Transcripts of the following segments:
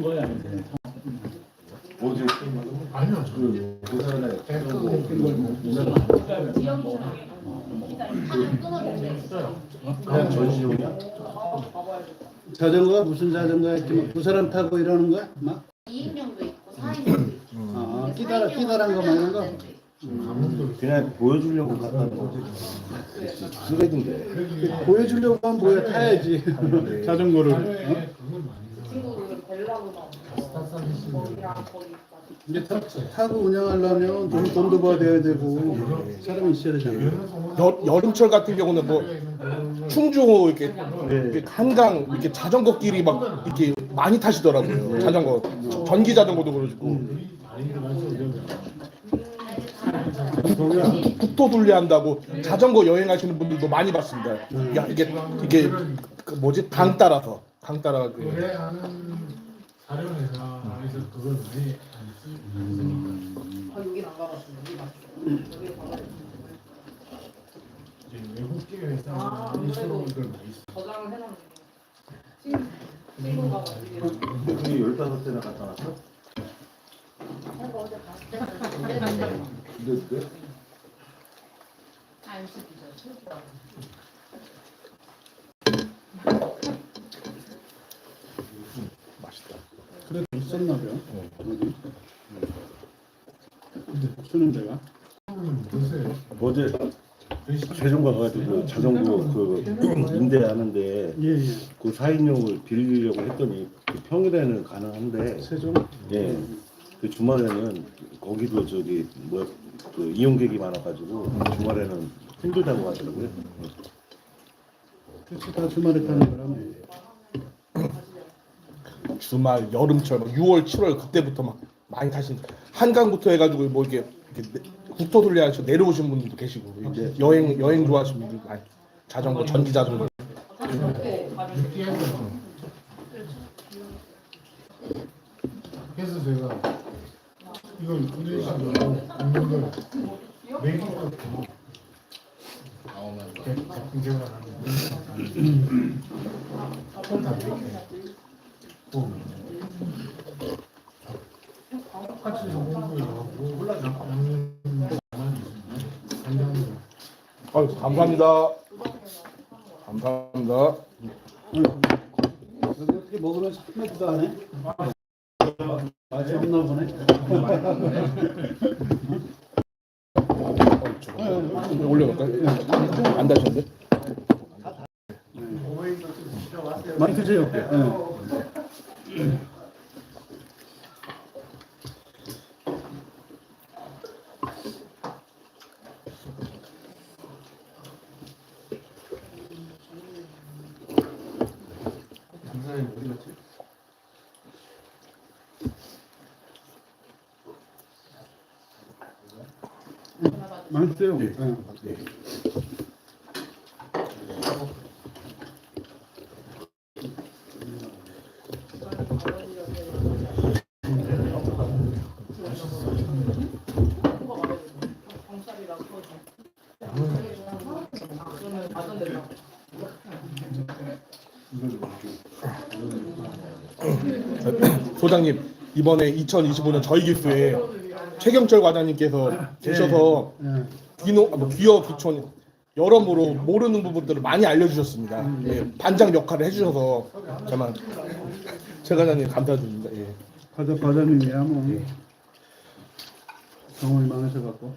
된 거야 아니면 어디 아니요 저그 부산에 그냥 전시용이야? 자전거가 무슨 자전거야? 이렇게 두 사람 타고 이러는 거야? 막? 2인용도 있고 4인용도 있고. 아, 끼다라 끼다란 거막 이런 거? 그냥 보여주려고 갖다 놓은 거지. 쓰레기인데. 보여주려고 하면 뭐야? 타야지. 자전거를 거기랑 거기까지 이제 타, 타고 운영하려면 돈, 돈도 받아야 되고 사람이 있어야 되잖아 여, 여름철 같은 경우는 뭐 충주 이렇게, 이렇게 한강 이렇게 자전거 길이 막 이렇게 많이 타시더라고요. 자전거 전기 자전거도 그러고. 국토 둘리 한다고 자전거 여행하시는 분들도 많이 봤습니다. 야 이게 이게 그 뭐지? 강 따라서. 강 따라 그 노래하는 사령회사에서 그걸 많이 안 쓰니까. 아 여긴 안 가봤어요 여기 맞죠 여기 가봤어요 이제 외국계 회사 아, 인수로 이걸 많이 써. 저장을 해놨네요 친- 친구가 어디 우리 열다섯 대나 갖다 놨어? 어제 갔을 때는 근데 왜? 안식이죠 철수라고 맛있다. 그래도 있었나 봐 어디? 쓰는 데가? 어제 세종 가가지고 자전거 그 임대하는데 예 예 그 4인용을 빌리려고 했더니 그 평일에는 가능한데 세종? 예. 그 주말에는 거기도 저기 뭐야 그 이용객이 많아가지고 주말에는 힘들다고 하더라고요. 그렇지 다 주말에 타는 거라며 주말 여름철 막 6월 7월 그때부터 막 많이 타신 한강부터 해가지고 뭐 이렇게, 국토 둘리 하셔 내려오신 분들도 계시고 이제 여행 여행 좋아하시는 분들 많이 자전거 전기 자전거 그래서 제가 이걸 인도네시아로 먹는 걸 먹이고 같은 생활을 하는데 다 이렇게 보면 똑같이 공부해갖고 양념 간장도 아유 감사합니다. 감사합니다. 어떻게 먹으면서 한마디도 안 해? 맛이 없나 보네. 올려놓을까요? 안 다셨는데? 많이 드세요 예. 많이 드세요 예. 경찰이랑 그러면 받은 데다 소장님 이번에 2025년 저희 기수에 최경철 과장님께서 계셔서 예. 귀노 아, 뭐 귀여 귀촌 여러모로 모르는 부분들을 많이 알려주셨습니다. 예, 반장 역할을 해주셔서 정말 최 과장님 감사드립니다. 예. 과자 과장님이야 뭐 경험이 많으셔 갖고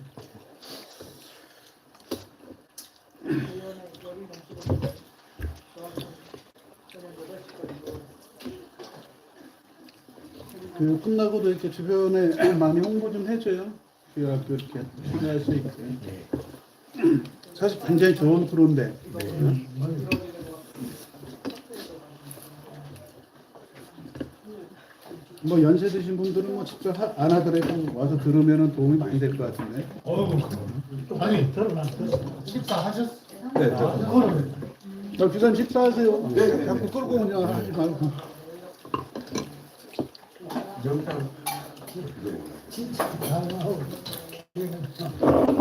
그 끝나고도 이렇게 주변에 많이 홍보 좀 해줘요. 그 학교 이렇게 참여할 수 있게. 사실 굉장히 좋은 프로인데. 응? 뭐 연세 드신 분들은 뭐 직접 하- 안 하더라도 와서 들으면 도움이 많이 될 것 같은데. 어이구 아니 식사하셨어? 네, 아, 그거는 저 비싼 식사하세요. 네, 자꾸 끌고 그냥 하지 말고. 영상 진짜 아, 아, 아,